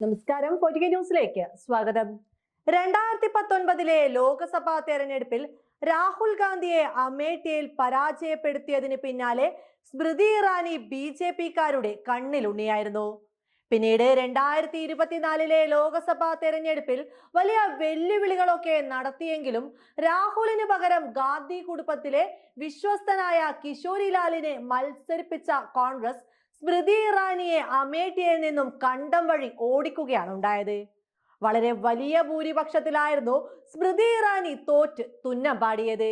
നമസ്കാരം. പൊരിക ന്യൂസിലേക്ക് സ്വാഗതം. രണ്ടായിരത്തി പത്തൊൻപതിലെ ലോക്സഭാ തെരഞ്ഞെടുപ്പിൽ രാഹുൽ ഗാന്ധിയെ അമേഠിയിൽ പരാജയപ്പെടുത്തിയതിന് പിന്നാലെ സ്മൃതി ഇറാനി ബി ജെ പിക്കാരുടെ കണ്ണിലുണ്ണിയായിരുന്നു. പിന്നീട് രണ്ടായിരത്തി ഇരുപത്തിനാലിലെ ലോക്സഭാ തെരഞ്ഞെടുപ്പിൽ വലിയ വെല്ലുവിളികളൊക്കെ നടത്തിയെങ്കിലും രാഹുലിന് പകരം ഗാന്ധി കുടുംബത്തിലെ വിശ്വസ്തനായ കിഷോരിലാലിനെ മത്സരിപ്പിച്ച കോൺഗ്രസ് സ്മൃതി ഇറാനിയെ അമേഠിയിൽ നിന്നും കണ്ടം വഴി ഓടിക്കുകയാണ് ഉണ്ടായത്. വളരെ വലിയ ഭൂരിപക്ഷത്തിലായിരുന്നു സ്മൃതി ഇറാനി തോറ്റ് തുന്നം പാടിയത്.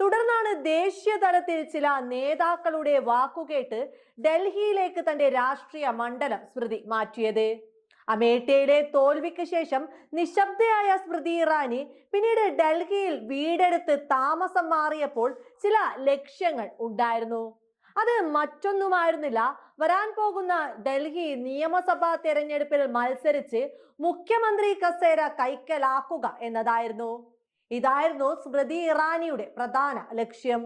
തുടർന്നാണ് ദേശീയ തലത്തിൽ ചില നേതാക്കളുടെ വാക്കുകേട്ട് ഡൽഹിയിലേക്ക് തന്റെ രാഷ്ട്രീയ മണ്ഡലം സ്മൃതി മാറ്റിയത്. അമേഠിയിലെ തോൽവിക്ക് ശേഷം നിശബ്ദയായ സ്മൃതി ഇറാനി പിന്നീട് ഡൽഹിയിൽ വീടെടുത്ത് താമസം മാറിയപ്പോൾ ചില ലക്ഷ്യങ്ങൾ ഉണ്ടായിരുന്നു. അത് മറ്റൊന്നുമായിരുന്നില്ല വരാൻ പോകുന്ന ഡൽഹി നിയമസഭാ തെരഞ്ഞെടുപ്പിൽ മത്സരിച്ച് മുഖ്യമന്ത്രി കസേര കൈക്കലാക്കുക എന്നതായിരുന്നു. ഇതായിരുന്നു സ്മൃതി ഇറാനിയുടെ പ്രധാന ലക്ഷ്യം.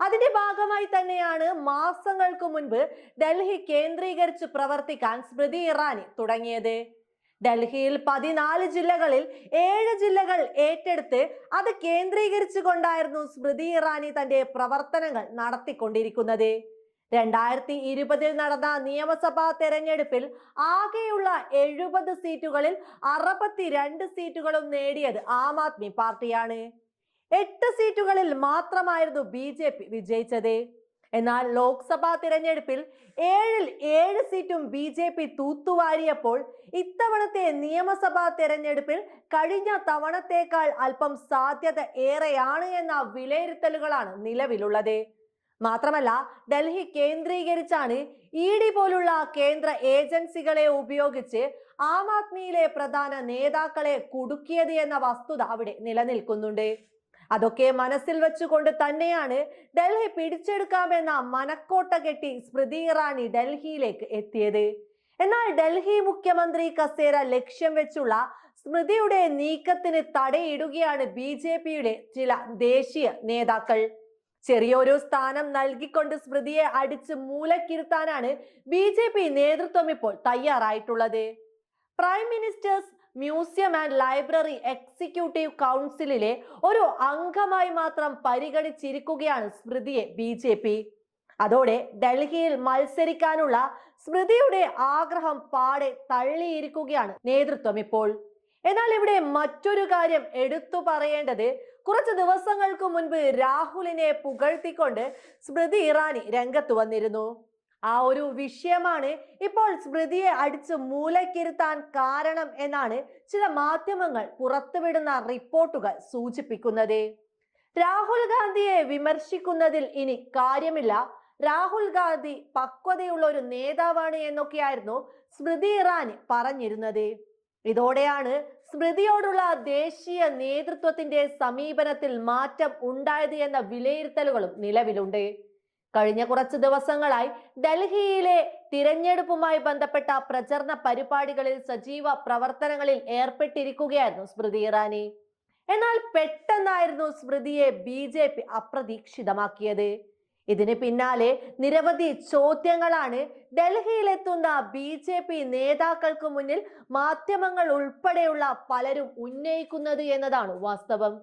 അതിന്റെ ഭാഗമായി തന്നെയാണ് മാസങ്ങൾക്ക് മുൻപ് ഡൽഹി കേന്ദ്രീകരിച്ച് പ്രവർത്തിക്കാൻ സ്മൃതി ഇറാനി തുടങ്ങിയത്. ഡൽഹിയിൽ പതിനാല് ജില്ലകളിൽ ഏഴ് ജില്ലകൾ ഏറ്റെടുത്ത് അത് കേന്ദ്രീകരിച്ചു കൊണ്ടായിരുന്നു സ്മൃതി ഇറാനി തന്റെ പ്രവർത്തനങ്ങൾ നടത്തിക്കൊണ്ടിരിക്കുന്നത്. രണ്ടായിരത്തി ഇരുപതിൽ നടന്ന നിയമസഭാ തെരഞ്ഞെടുപ്പിൽ ആകെയുള്ള എഴുപത് സീറ്റുകളിൽ അറുപത്തിരണ്ട് സീറ്റുകളും നേടിയത് ആം ആദ്മി പാർട്ടിയാണ്. എട്ട് സീറ്റുകളിൽ മാത്രമായിരുന്നു ബി ജെ പി വിജയിച്ചത്. എന്നാൽ ലോക്സഭാ തിരഞ്ഞെടുപ്പിൽ ഏഴിൽ ഏഴ് സീറ്റും ബി ജെ പി തൂത്തുവാരിയപ്പോൾ ഇത്തവണത്തെ നിയമസഭാ തിരഞ്ഞെടുപ്പിൽ കഴിഞ്ഞ തവണത്തേക്കാൾ അല്പം സാധ്യത ഏറെയാണ് എന്ന വിലയിരുത്തലുകളാണ് നിലവിലുള്ളത്. മാത്രമല്ല ഡൽഹി കേന്ദ്രീകരിച്ചാണ് ഇ ഡി പോലുള്ള കേന്ദ്ര ഏജൻസികളെ ഉപയോഗിച്ച് ആം ആദ്മിയിലെ പ്രധാന നേതാക്കളെ കുടുക്കിയത് എന്ന വസ്തുത അവിടെ നിലനിൽക്കുന്നുണ്ട്. അതൊക്കെ മനസ്സിൽ വെച്ചുകൊണ്ട് തന്നെയാണ് ഡൽഹി പിടിച്ചെടുക്കാമെന്ന മനക്കോട്ട കെട്ടി സ്മൃതി ഇറാനി ഡൽഹിയിലേക്ക് എത്തിയത്. എന്നാൽ ഡൽഹി മുഖ്യമന്ത്രി കസേര ലക്ഷ്യം വെച്ചുള്ള സ്മൃതിയുടെ നീക്കത്തിന് തടയിടുകയാണ് ബി ചില ദേശീയ നേതാക്കൾ. ചെറിയൊരു സ്ഥാനം നൽകിക്കൊണ്ട് സ്മൃതിയെ അടിച്ച് മൂലക്കിരുത്താനാണ് ബി ജെ പി നേതൃത്വം ഇപ്പോൾ തയ്യാറായിട്ടുള്ളത്. Prime ministers museum and library executive കൗൺസിലിലെ ഒരു അംഗമായി മാത്രം പരിഗണിച്ചിരിക്കുകയാണ് സ്മൃതിയെ ബി ജെ പി. അതോടെ ഡൽഹിയിൽ മത്സരിക്കാനുള്ള സ്മൃതിയുടെ ആഗ്രഹം പാടെ തള്ളിയിരിക്കുകയാണ് നേതൃത്വം ഇപ്പോൾ. എന്നാൽ ഇവിടെ മറ്റൊരു കാര്യം എടുത്തു പറയേണ്ടത് കുറച്ച് ദിവസങ്ങൾക്ക് മുൻപ് രാഹുലിനെ പുകഴ്ത്തിക്കൊണ്ട് സ്മൃതി ഇറാനി രംഗത്ത് വന്നിരുന്നു. ആ ഒരു വിഷയമാണ് ഇപ്പോൾ സ്മൃതിയെ അടിച്ച് മൂലക്കിരുത്താൻ കാരണം എന്നാണ് ചില മാധ്യമങ്ങൾ പുറത്തുവിടുന്ന റിപ്പോർട്ടുകൾ സൂചിപ്പിക്കുന്നത്. രാഹുൽ ഗാന്ധിയെ വിമർശിക്കുന്നതിൽ ഇനി കാര്യമില്ല. രാഹുൽ ഗാന്ധി പക്വതയുള്ള ഒരു നേതാവാണ് എന്നൊക്കെയായിരുന്നു സ്മൃതി ഇറാനി പറഞ്ഞിരുന്നത്. ഇതോടെയാണ് സ്മൃതിയോടുള്ള ദേശീയ നേതൃത്വത്തിന്റെ സമീപനത്തിൽ മാറ്റം ഉണ്ടായത് എന്ന വിലയിരുത്തലുകളും നിലവിലുണ്ട്. കഴിഞ്ഞ കുറച്ച് ദിവസങ്ങളായി ഡൽഹിയിലെ തിരഞ്ഞെടുപ്പുമായി ബന്ധപ്പെട്ട പ്രചരണ പരിപാടികളിൽ സജീവ പ്രവർത്തനങ്ങളിൽ ഏർപ്പെട്ടിരിക്കുകയായിരുന്നു സ്മൃതി ഇറാനി. എന്നാൽ പെട്ടെന്നായിരുന്നു സ്മൃതിയെ ബി അപ്രതീക്ഷിതമാക്കിയത്. ഇതിന് പിന്നാലെ നിരവധി ചോദ്യങ്ങളാണ് ഡൽഹിയിലെത്തുന്ന ബി ജെ പി നേതാക്കൾക്ക് മുന്നിൽ മാധ്യമങ്ങൾ ഉൾപ്പെടെയുള്ള പലരും ഉന്നയിക്കുന്നത് എന്നതാണ് വാസ്തവം.